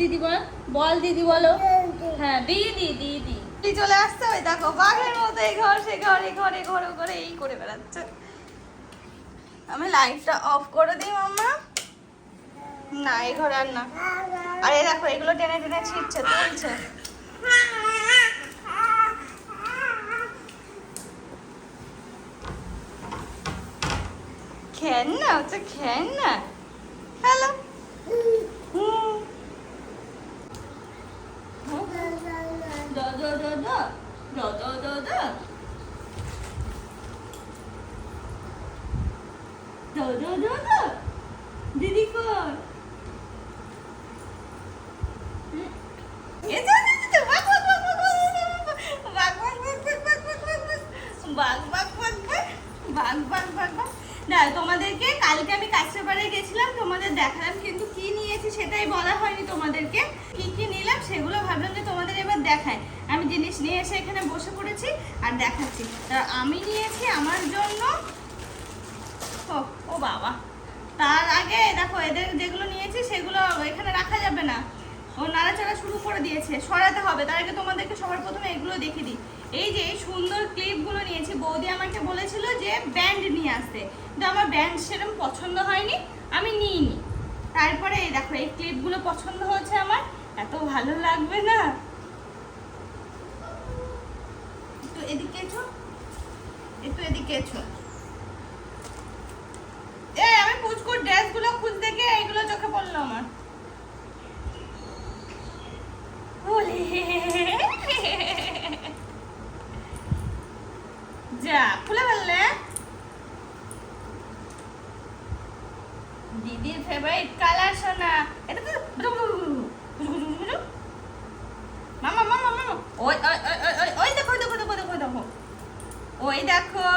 দিদি বল বল দিদি বলো। হ্যাঁ দিদি দিদি। চলে আসছে ওই দেখো, বাঘের মতো এই ঘর, সে ঘর, এই ঘরে ঘরে ঘরে এই করে বেড়াচ্ছে। আমি লাইটটা অফ করে দিই, মাম্মা। না, এই ঘরে আর না। আর এই দেখো, এগুলো টেনে টেনে ছিটছে তুলছে। খেন না হচ্ছে খেন না বাঘ, বাঘ, বাঘ, বাঘ, বাঘ, বাঘ। না তোমাদেরকে কালকে আমি কাছড়াপাড়ে গেছিলাম তোমাদের দেখালাম কিন্তু কি নিয়েছি সেটাই বলা হয়নি তোমাদেরকে কি কি নিলাম সেগুলো ভাবলাম যে তোমাদের এবার দেখায় আমি জিনিস নিয়ে এসে এখানে বসে পড়েছি আর দেখাচ্ছি আমি নিয়েছি আমার জন্য ও বাবা। তার আগে দেখো, এদের যেগুলো নিয়েছি, সেগুলো এখানে রাখা যাবে না। ও নাড়াচাড়া শুরু করে দিয়েছে, সরাতে হবে। তার আগে তোমাদেরকে সবার প্রথমে এগুলো দেখিয়ে দিই। এই যে, এই সুন্দর ক্লিপগুলো নিয়েছি, বৌদি আমাকে বলেছিল যে ব্যান্ড নিয়ে আসতে। কিন্তু আমার ব্যান্ড সেরকম পছন্দ হয়নি, আমি নিইনি। তারপরে এই দেখো, এই ক্লিপগুলো পছন্দ হয়েছে আমার, এত ভালো লাগবে না। একটু এদিকে এসো, একটু এদিকে এসো এই আমি পুচকুর ড্রেসগুলো খুঁজতে গিয়ে এইগুলো চোখে পড়ল আমার। যা খুলে ফেললে? দিদির ফেভারিট কালার সোনা। এটা তো মামা মামা মামা। ওই ওই ওই ওই, দেখো দেখো দেখো দেখো দেখো। ওই দেখো।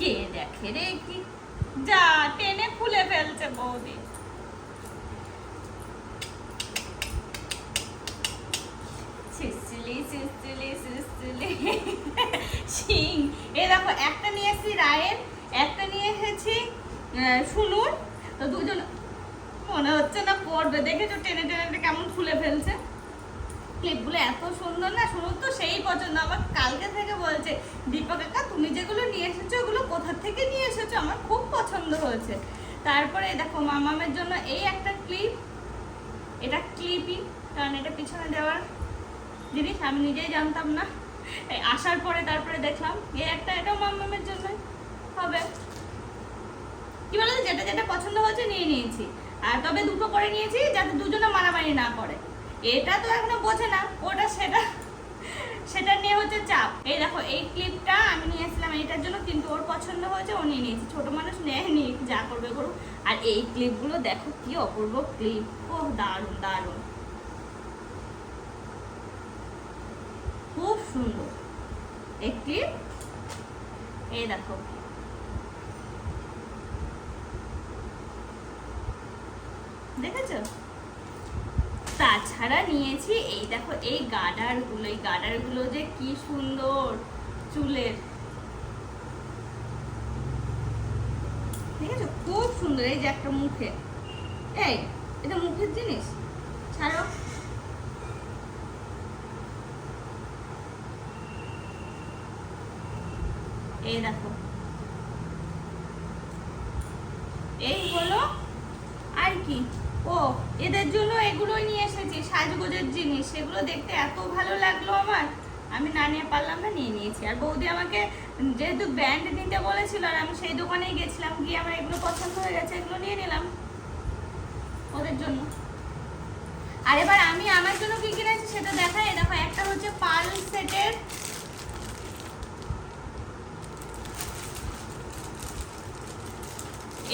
কে দেখে রে কি যা টেনে খুলে ফেলছে বৌদি। শিং এই দেখো, একটা নিয়ে এসেছি রায়ের, একটা নিয়ে এসেছি সুনুর তো দুজন মনে হচ্ছে না পড়বে দেখেছ টেনে টেনে টেনে কেমন খুলে ফেলছে? ক্লিপগুলো এত সুন্দর না শুনুন তো সেই পছন্দ। আমার কালকে থেকে বলছে, দীপক কাকা তুমি যেগুলো নিয়ে এসেছ, ওগুলো কোথা থেকে নিয়ে এসেছ? আমার খুব পছন্দ হয়েছে। তারপরে দেখো, মামামের জন্য এই একটা ক্লিপ এটা ক্লিপই কারণ এটা পিছনে দেওয়ার জিনিস, আমি নিজেই জানতাম না। আসার পরে তারপরে দেখলাম, এই একটা এটাও মামামের জন্য হবে। কি বলতো, যেটা যেটা পছন্দ হয়েছে নিয়ে নিয়েছি। আর তবে দুটো করে নিয়েছি, যাতে দুজনে মারামারি না করে। এটা তো এখনও বোঝে না, ওটা সেটা সেটা নিয়ে হচ্ছে চাপ। এই দেখো, এই ক্লিপটা আমি নিয়ে এসেছিলাম এইটার জন্য, কিন্তু ওর পছন্দ হয়েছে, ও নিয়ে নিয়েছে। ছোট মানুষ নেয়নি যা করবে করুক। আর এই ক্লিপগুলো দেখো কি অপূর্ব ক্লিপ ও দারুণ দারুণ। খুব সুন্দর। এই ক্লিপ এই দেখো। দেখেছ? তাছাড়া নিয়েছি এই দেখো, এই গার্ডারগুলো এই গার্ডারগুলো যে কি সুন্দর চুলের। দেখেছ? খুব সুন্দর, এই যে একটা মুখে। এই, এটা মুখের জিনিস? ছাড়ো। এই দেখো। এই হলো আর কি। ও, এদের জন্য এগুলোই নিয়ে এসেছি, সাজগোজের জিনিস। সেগুলো দেখতে এত ভালো লাগল আমার। আমি না নিয়ে পারলাম না, নিয়ে নিয়েছি। আর বৌদি আমাকে যেহেতু ব্যান্ড নিতে বলেছিল আর আমি সেই দোকানেই গেছিলাম, গিয়ে আমার এগুলো পছন্দ হয়ে গেছে, এগুলো নিয়ে নিলাম ওদের জন্য। আর এবার আমি আমার জন্য কি কিনেছি সেটা দেখাই। দেখো, একটা হচ্ছে পাল সেটের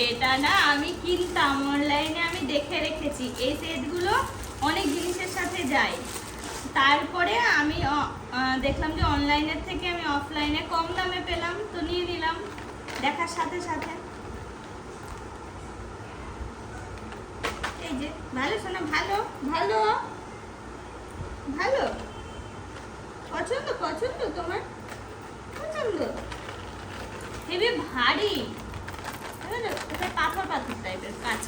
এটা না আমি কিনতাম অনলাইনে আমি দেখে রেখেছি। এই সেটগুলো অনেক জিনিসের সাথে যায়। তারপরে আমি দেখলাম যে অনলাইনের থেকে আমি অফলাইনে কম দামে পেলাম, তো নিয়ে নিলাম দেখার সাথে সাথে। এই যে, ভালো শোনা, ভালো ভালো ভালো। পছন্দ পছন্দ তোমার? পছন্দ। হেবি, ভারী। এটা পাথর পাথর টাইপের কাজ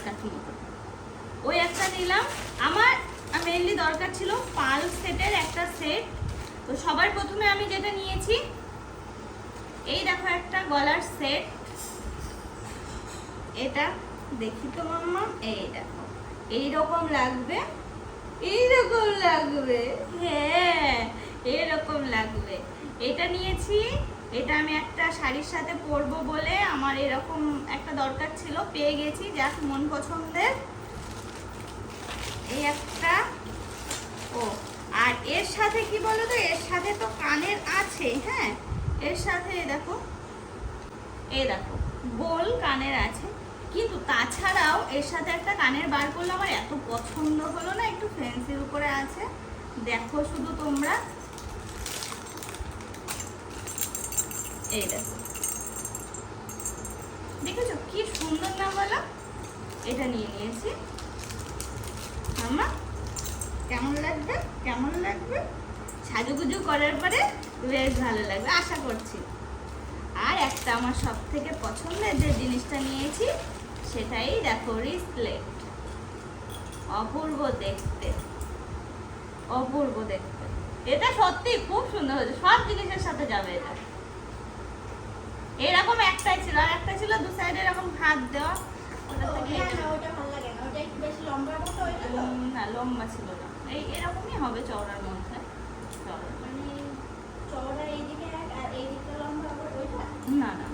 ওই একটা নিলাম। আমার মেনলি দরকার ছিল পাল সেটের একটা সেট তো সবার প্রথমে আমি যেটা নিয়েছি, এই দেখো একটা গলার সেট এটা দেখি তো মাম্মা, এই দেখো। এইরকম লাগবে এইরকম লাগবে। হ্যাঁ এরকম লাগবে। এটা নিয়েছি এটা আমি একটা শাড়ির সাথে পরবো বলে আমার এরকম একটা দরকার ছিল, পেয়ে গেছি, যাক, মন পছন্দের। এই একটা, ও, আর এর সাথে কি বলো তো এর সাথে তো কানের আছে হ্যাঁ? এর সাথে দেখো এ দেখো, গোল কানের আছে। কিন্তু তাছাড়াও এর সাথে একটা কানের বার করলে আমার এত পছন্দ হলো না, একটু ফ্যান্সির উপরে আছে। দেখো শুধু তোমরা। এই দেখো দেখেছ কি সুন্দর না বলো? এটা নিয়ে নিয়েছি। মামা কেমন লাগবে? কেমন লাগবে? সাজুগুজু করার পরে বেশ ভালো লাগবে, আশা করছি। আর একটা আমার সব থেকে পছন্দের যে জিনিসটা নিয়েছি, সেটাই দেখো রিসপ্লেট অপূর্ব দেখতে। অপূর্ব দেখতে। এটা সত্যি খুব সুন্দর হয়েছে। সব জিনিসের সাথে যাবে এটা। এরকম একটাই ছিল আর একটা ছিল দু সাইডে এরকম হাত দেওয়া ওটা থেকে ওটা ভালো লাগে না। ওটা একটু বেশি লম্বা মতো ওইটা? না লম্বা ছিল না এই এরকমই হবে চওড়ার মধ্যে চওড়া। মানে চওড়া এইদিকে এক আর এইদিকে লম্বা ওইটা? না না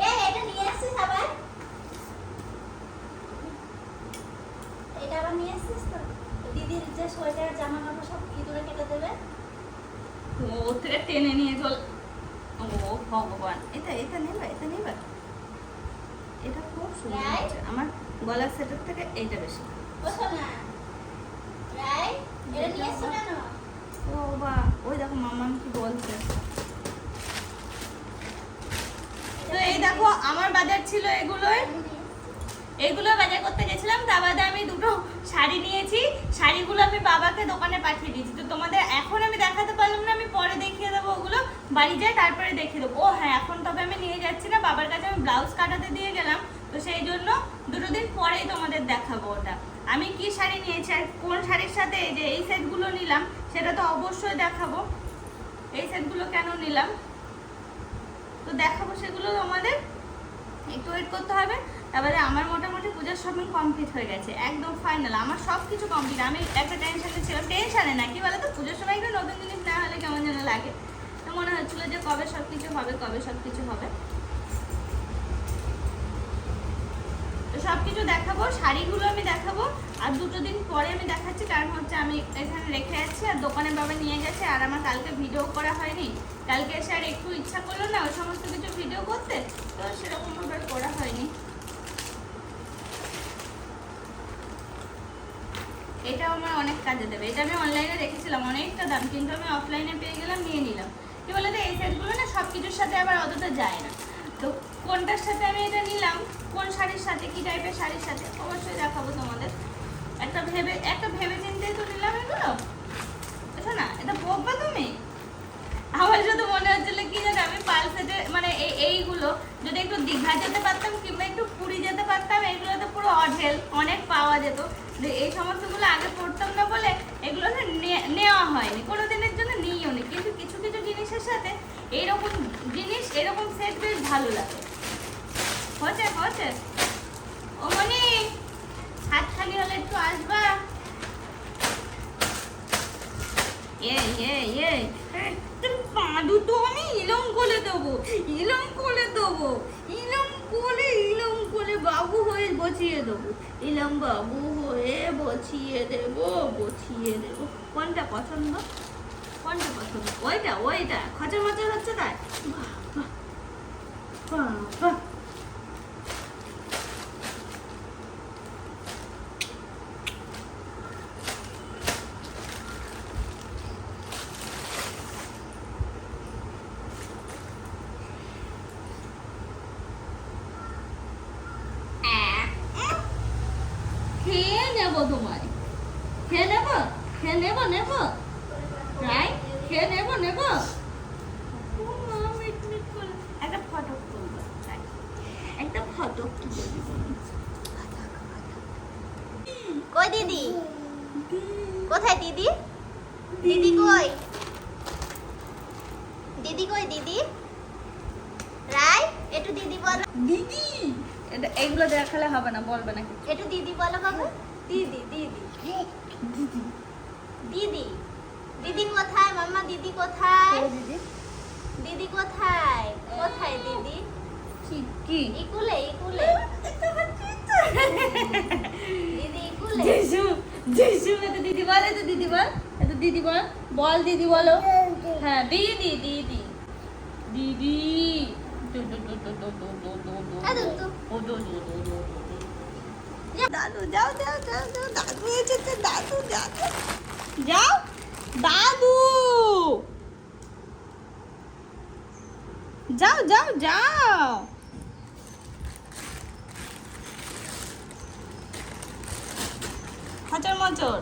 এ, এটা নিয়ে আসছিস আবার? এটা আবার নিয়ে আসছিস তো? দিদির যে সোয়েটার জামা কাপড় সব ইঁদুরে কেটে দেবে ও ওর থেকে টেনে নিয়ে চল ও ভগবান এটা এটা নেবা এটা খুব সুন্দর রাই? আমার গলার সেটের থেকে এইটা বেশি। বসো না। রাই এটা নিয়ে এসছো কেন ও বা ওই দেখো মামা কি বলছে। তো এই দেখো আমার বাজার ছিল এগুলোই। এগুলো বাজার করতে গেছিলাম তার বাদে আমি দুটো শাড়ি নিয়েছি। শাড়িগুলো আমি বাবাকে দোকানে পাঠিয়ে দিয়েছি। তো তোমাদের এখন আমি দেখাতে পারলাম না আমি পরে দেখিয়ে দেবো ওগুলো বাড়ি যাই তারপরে দেখে দেবো। ও হ্যাঁ এখন তবে আমি নিয়ে যাচ্ছি না, বাবার কাছে আমি ব্লাউজ কাটাতে দিয়ে গেলাম। তো সেই জন্য দুটো দিন পরেই তোমাদের দেখাবো ওটা। আমি কি শাড়ি নিয়েছি আর কোন শাড়ির সাথে এই যে এই সেটগুলো নিলাম, সেটা তো অবশ্যই দেখাবো। এই সেটগুলো কেন নিলাম? তো দেখাবো সেগুলো তোমাদের। একটু ওয়েট করতে হবে। তারপরে আমার মোটামুটি পূজার শপিং কমপ্লিট হয়ে গেছে, একদম ফাইনাল আমার সব কিছু কমপ্লিট আমি একটা টেনশানে ছিলাম। টেনশনে না, কি বলতো? পুজোর সময় একটু নতুন জিনিস না হলে কেমন যেন লাগে। তো মনে হচ্ছিল যে কবে সব কিছু হবে, কবে সব কিছু হবে। তো সব কিছু দেখাবো, শাড়িগুলো আমি দেখাবো, আর দুটো দিন পরে আমি দেখাচ্ছি, কারণ হচ্ছে আমি এখানে রেখে যাচ্ছি আর দোকানে বাবা নিয়ে গেছে, আর আমার কালকে ভিডিও করা হয়নি। কালকে এসে আর একটু ইচ্ছা করল না, ওই সমস্ত কিছু ভিডিও করতে, তো সেরকমভাবে করা হয়নি। এটা আমার অনেক কাজে দেবে। এটা আমি অনলাইনে রেখেছিলাম, অনেকটা দাম, কিন্তু আমি অফলাইনে পেয়ে গেলাম, নিয়ে নিলাম। কি বলতো এই সেটগুলো না সব কিছুর সাথে আবার অতটা যায় না। তো কোনটার সাথে আমি এটা নিলাম, কোন শাড়ির সাথে, কি টাইপের শাড়ির সাথে, অবশ্যই দেখাবো তোমাদের। একটা ভেবে একটা ভেবে চিন্তেই তো নিলাম এগুলো। বুঝছ না, এটা বকবা তুমি? আমার শুধু মনে হচ্ছিল কি জানো, আমি পালসেটে মানে এই, এইগুলো, যদি একটু দীঘা যেতে পারতাম কিংবা একটু পুরী যেতে পারতাম, এগুলোতে পুরো অঢেল, অনেক পাওয়া যেত। যে এই সমস্তগুলো আগে পড়তাম না বলে এগুলো নেওয়া হয়নি। কোনো দিনের জন্য নিইও নি কিন্তু কিছু কিছু জিনিসের সাথে এইরকম জিনিস, এরকম সেট বেশ ভালো লাগে। হচ্ছে হচ্ছে। ও মনি, হাত খালি হলে একটু আসবা? পা দুটো আমি ইলম কোলে দেবো, ইলম কোলে দেবো, ইলম কোলে ইলম কোলে বাবু হয়ে বসিয়ে দেবো, ইলম বাবু হয়ে বসিয়ে দেবো বসিয়ে দেবো। কোনটা পছন্দ? ওইটা ওইটা, খচর মচর হচ্ছে তাই। খেয়ে নেব তোমায়। খেয়ে নেব? খেয়ে নেব নেব? রাই খেয়ে নেব নেব? ও মা, মিট মিট করে। একটা ফটো তুলবো একটা ফটো তুলে দিব। কই দিদি? কোথায় দিদি? দিদি কই? দিদি কই দিদি? রায় একটু দিদি বলো। দিদি? এটা এগুলো দেখালে হবে না বলবে না। একটু দিদি বলো বাবা। দিদি দিদি। দিদি। দিদি। দিদি কোথায় মাম্মা দিদি কোথায় দিদি দিদি কোথায় কোথায় দিদি কি ইকুলে ইকুলে দিদি ইকুলে জিসু জিসু এত দিদি বল এত দিদি বল এত দিদি বল বল দিদি বলো হ্যাঁ দিদি দিদি দিদি দাদু যাও যাও যাও যাও দাদু এসেছে দাদু যাও যাও দাদু যাও যাও যাও! হাজার মজর